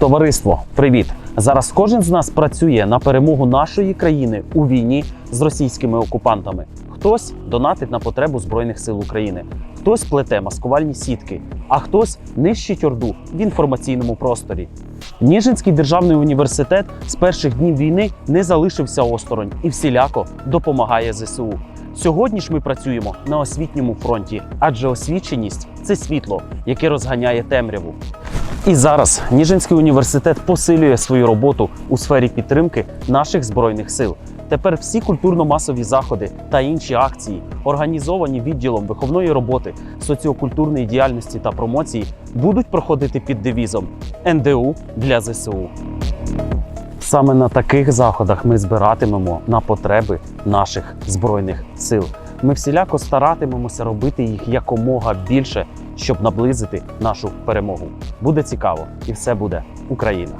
Товариство, привіт! Зараз кожен з нас працює на перемогу нашої країни у війні з російськими окупантами. Хтось донатить на потребу Збройних сил України, хтось плете маскувальні сітки, а хтось нищить орду в інформаційному просторі. Ніжинський державний університет з перших днів війни не залишився осторонь і всіляко допомагає ЗСУ. Сьогодні ж ми працюємо на освітньому фронті, адже освіченість це світло, яке розганяє темряву. І зараз Ніжинський університет посилює свою роботу у сфері підтримки наших збройних сил. Тепер всі культурно-масові заходи та інші акції, організовані відділом виховної роботи, соціокультурної діяльності та промоції, будуть проходити під девізом НДУ для ЗСУ. Саме на таких заходах ми збиратимемо на потреби наших збройних сил. Ми всіляко старатимемося робити їх якомога більше, щоб наблизити нашу перемогу. Буде цікаво, і все буде Україна.